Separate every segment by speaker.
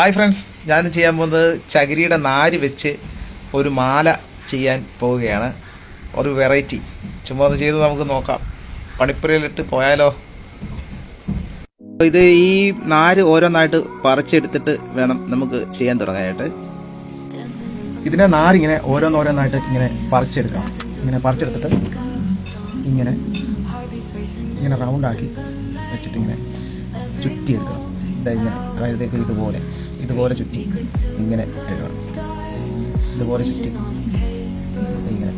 Speaker 1: Hi friends ഞാൻ ചെയ്യാൻ പോകുന്നത് ചകിരിയുടെ നാര് വെച്ച് ഒരു മാല ചെയ്യാൻ പോവുകയാണ്. ഒരു വെറൈറ്റി. ചുമ്മാ ഒന്ന് ചെയ്ത് നമുക്ക് നോക്കാം. പണിപ്പുരയിലിട്ട് പോയാലോ? ഇത് ഈ നാര് ഓരോന്നായിട്ട് പറിച്ചെടുത്തിട്ട് വേണം നമുക്ക് ചെയ്യാൻ തുടങ്ങാനായിട്ട്. ഇതിനെ നാരിങ്ങനെ ഓരോന്നോരോന്നായിട്ട് ഇങ്ങനെ പറിച്ചെടുക്കാം. ഇങ്ങനെ പറിച്ചെടുത്തിട്ട് ഇങ്ങനെ ഇങ്ങനെ റൗണ്ടാക്കി വെച്ചിട്ട് ഇങ്ങനെ ചുറ്റിയെടുക്കണം. ഇതാ ഇങ്ങനെ അതായത് ഇതുപോലെ. ഇതുപോലെ ചുറ്റി ഇങ്ങനെ എഴുതണം ഇതുപോലെ ചുറ്റി ഇങ്ങനെ.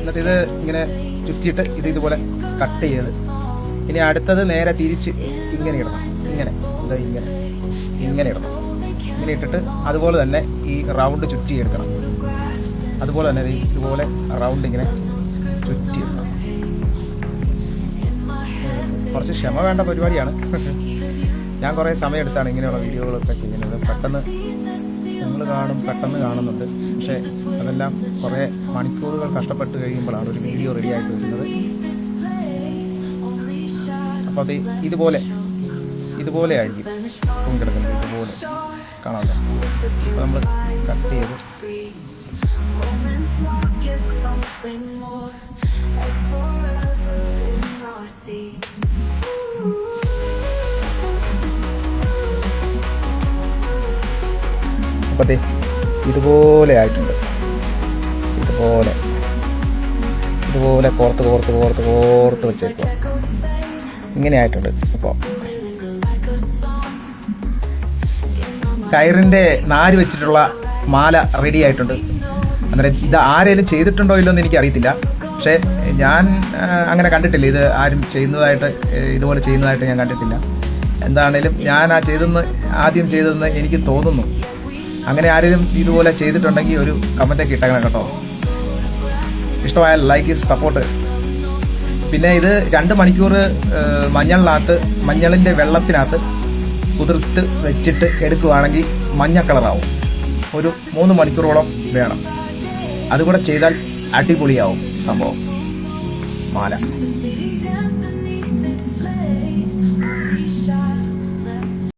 Speaker 1: എന്നിട്ട് ഇത് ഇങ്ങനെ ചുറ്റിയിട്ട് ഇത് ഇതുപോലെ കട്ട് ചെയ്ത് ഇനി അടുത്തത് നേരെ തിരിച്ച് ഇങ്ങനെ ഇടണം. ഇങ്ങനെ. എന്താ ഇങ്ങനെ. ഇങ്ങനെ ഇടണം. ഇങ്ങനെ ഇട്ടിട്ട് അതുപോലെ തന്നെ ഈ റൗണ്ട് ചുറ്റി എടുക്കണം. അതുപോലെ തന്നെ ഇതുപോലെ റൗണ്ട് ഇങ്ങനെ ചുറ്റി. കുറച്ച് ക്ഷമ വേണ്ട പരിപാടിയാണ്. ഞാൻ കുറേ സമയമെടുത്താണ് ഇങ്ങനെയുള്ള വീഡിയോകളൊക്കെ ചെയ്യുന്നത്. പെട്ടെന്ന് നിങ്ങൾ കാണും പെട്ടെന്ന് കാണുന്നുണ്ട്. പക്ഷേ അതെല്ലാം കുറേ മണിക്കൂറുകൾ കഷ്ടപ്പെട്ട് കഴിയുമ്പോഴാണ് ഒരു വീഡിയോ റെഡി ആയിട്ട് വരുന്നത്. അപ്പോൾ അത് ഇതുപോലെ ഇതുപോലെ ആയിരിക്കും പൊങ്ങിക്കിടക്കുന്നത് ഇതുപോലെ കാണാമല്ലോ അപ്പോൾ നമ്മൾ കട്ട് ചെയ്ത് അപ്പോൾ ദേ ഇതുപോലെ ആയിട്ടുണ്ട്. ഇതുപോലെ. ഇതുപോലെ കോർത്ത് കോർത്ത് കോർത്ത് കോർത്ത് വെച്ചേക്കുക ഇങ്ങനെ ആയിട്ടുണ്ട് അപ്പോൾ കയറിന്റെ നാര് വെച്ചിട്ടുള്ള മാല റെഡി ആയിട്ടുണ്ട്. അന്നേരം ഇത് ആരെങ്കിലും ചെയ്തിട്ടുണ്ടോ ഇല്ലോ എന്ന് എനിക്കറിയത്തില്ല. പക്ഷേ ഞാൻ അങ്ങനെ കണ്ടിട്ടില്ല. ഇത് ആരും ചെയ്യുന്നതായിട്ട് ഇതുപോലെ ചെയ്യുന്നതായിട്ട് ഞാൻ കണ്ടിട്ടില്ല. എന്താണേലും ഞാൻ ആ ചെയ്തെന്ന് ആദ്യം ചെയ്തതെന്ന് എനിക്ക് തോന്നുന്നു. അങ്ങനെ ആരെങ്കിലും ഇതുപോലെ ചെയ്തിട്ടുണ്ടെങ്കിൽ ഒരു കമന്റൊക്കെ ഇട്ടേക്കണം കേട്ടോ. ഇഷ്ടമായ ലൈക്ക് സപ്പോർട്ട് പിന്നെ ഇത് രണ്ട് മണിക്കൂർ മഞ്ഞളിനകത്ത് മഞ്ഞളിന്റെ വെള്ളത്തിനകത്ത് കുതിർത്ത് വെച്ചിട്ട് എടുക്കുകയാണെങ്കിൽ മഞ്ഞ കളറാവും ഒരു മൂന്ന് മണിക്കൂറോളം വേണം. അതുകൂടെ ചെയ്താൽ അടിപൊളിയാവും സംഭവം. മാല.